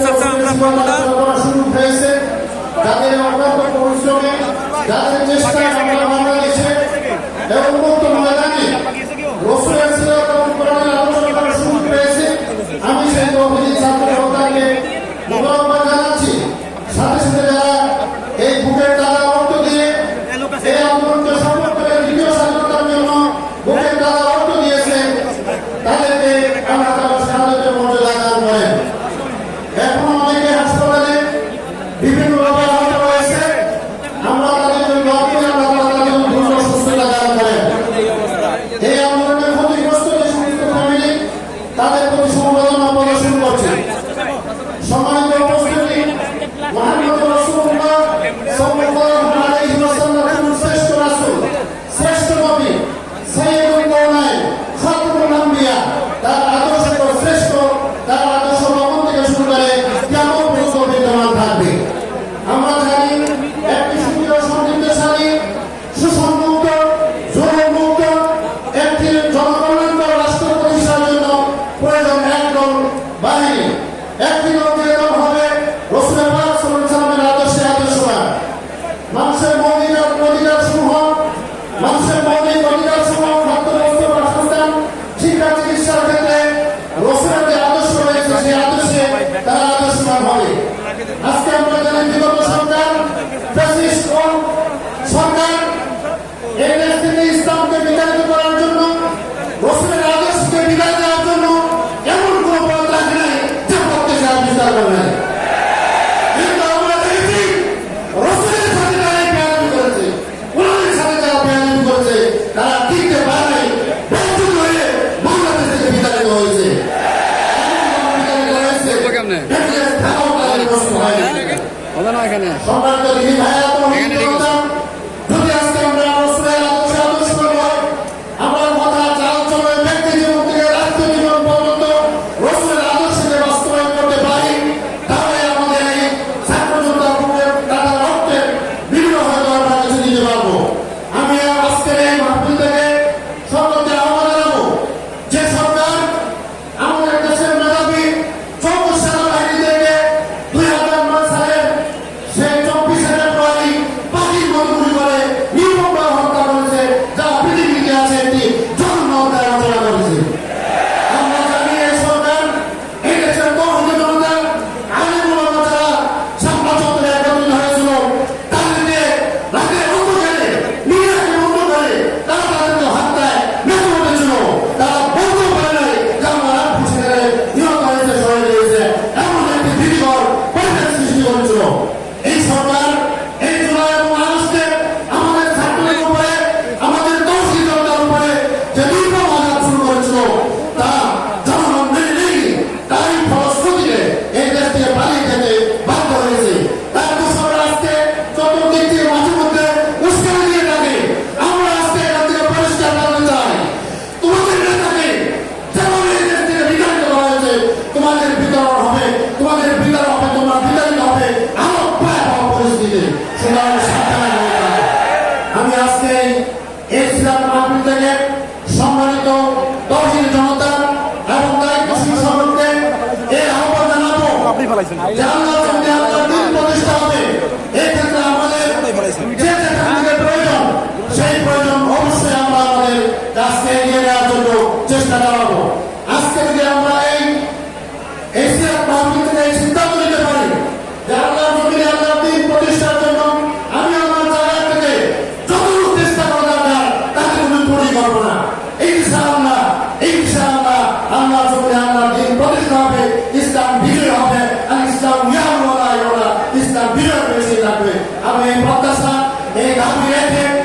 চাচা আমরা পাবো না। যাদের অক্লান্ত পরিশ্রমে যাদের চেষ্টায় আমরা বাংলাদেশে এবং তারা তিনটে পাড়ায় বন্ধুক হয়ে বাংলাদেশ থেকে বিতাড়িত হয়েছে। সম্মানিত ইসলাম মাহফিল থেকে সম্মানিত তহসিল জনতা এবং তাই কৃষি সকলকে এই আহ্বান জানাব প্রতিষ্ঠা হবে। এই ক্ষেত্রে আমাদের যে যেখানে প্রয়োজন और ये भक्त सा एक आदमी थे